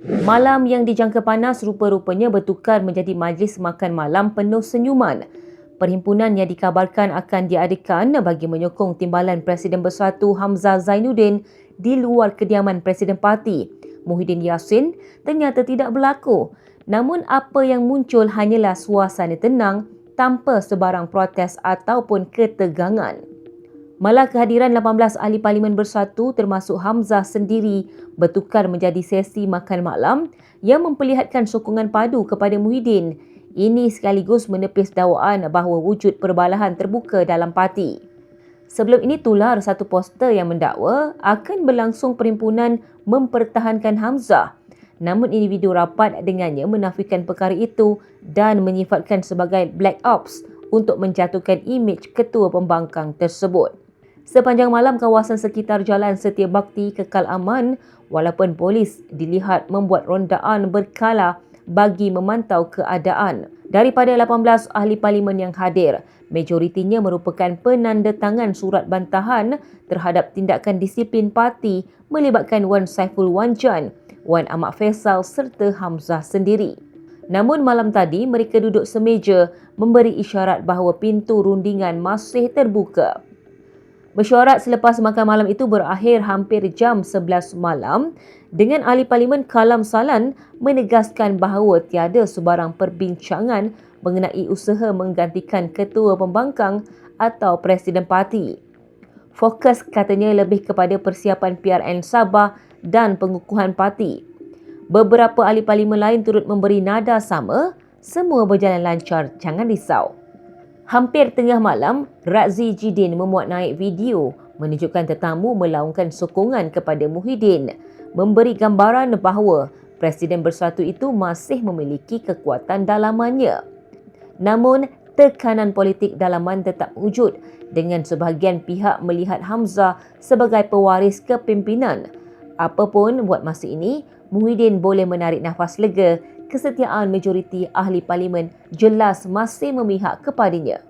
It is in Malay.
Malam yang dijangka panas rupa-rupanya bertukar menjadi majlis makan malam penuh senyuman. Perhimpunan yang dikabarkan akan diadakan bagi menyokong timbalan Presiden Bersatu Hamzah Zainuddin di luar kediaman Presiden Parti, Muhyiddin Yassin, ternyata tidak berlaku. Namun apa yang muncul hanyalah suasana tenang tanpa sebarang protes ataupun ketegangan. Malah kehadiran 18 ahli parlimen bersatu termasuk Hamzah sendiri bertukar menjadi sesi makan malam yang memperlihatkan sokongan padu kepada Muhyiddin. Ini sekaligus menepis dakwaan bahawa wujud perbalahan terbuka dalam parti. Sebelum ini tular satu poster yang mendakwa akan berlangsung perhimpunan mempertahankan Hamzah. Namun individu rapat dengannya menafikan perkara itu dan menyifatkan sebagai black ops untuk menjatuhkan imej ketua pembangkang tersebut. Sepanjang malam kawasan sekitar Jalan Setia Bakti kekal aman walaupun polis dilihat membuat rondaan berkala bagi memantau keadaan. Daripada 18 ahli parlimen yang hadir, majoritinya merupakan penandatangan surat bantahan terhadap tindakan disiplin parti melibatkan Wan Saiful Wanjan, Wan Ahmad Faisal serta Hamzah sendiri. Namun malam tadi mereka duduk semeja memberi isyarat bahawa pintu rundingan masih terbuka. Mesyuarat selepas makan malam itu berakhir hampir jam 11 malam dengan ahli parlimen Kalam Salan menegaskan bahawa tiada sebarang perbincangan mengenai usaha menggantikan ketua pembangkang atau presiden parti. Fokus katanya lebih kepada persiapan PRN Sabah dan pengukuhan parti. Beberapa ahli parlimen lain turut memberi nada sama, semua berjalan lancar, jangan risau. Hampir tengah malam, Razi Jidin memuat naik video menunjukkan tetamu melaungkan sokongan kepada Muhyiddin, memberi gambaran bahawa Presiden Bersatu itu masih memiliki kekuatan dalamannya. Namun, tekanan politik dalaman tetap wujud dengan sebahagian pihak melihat Hamzah sebagai pewaris kepimpinan. Apapun buat masa ini, Muhyiddin boleh menarik nafas lega kesetiaan majoriti ahli parlimen jelas masih memihak kepadanya.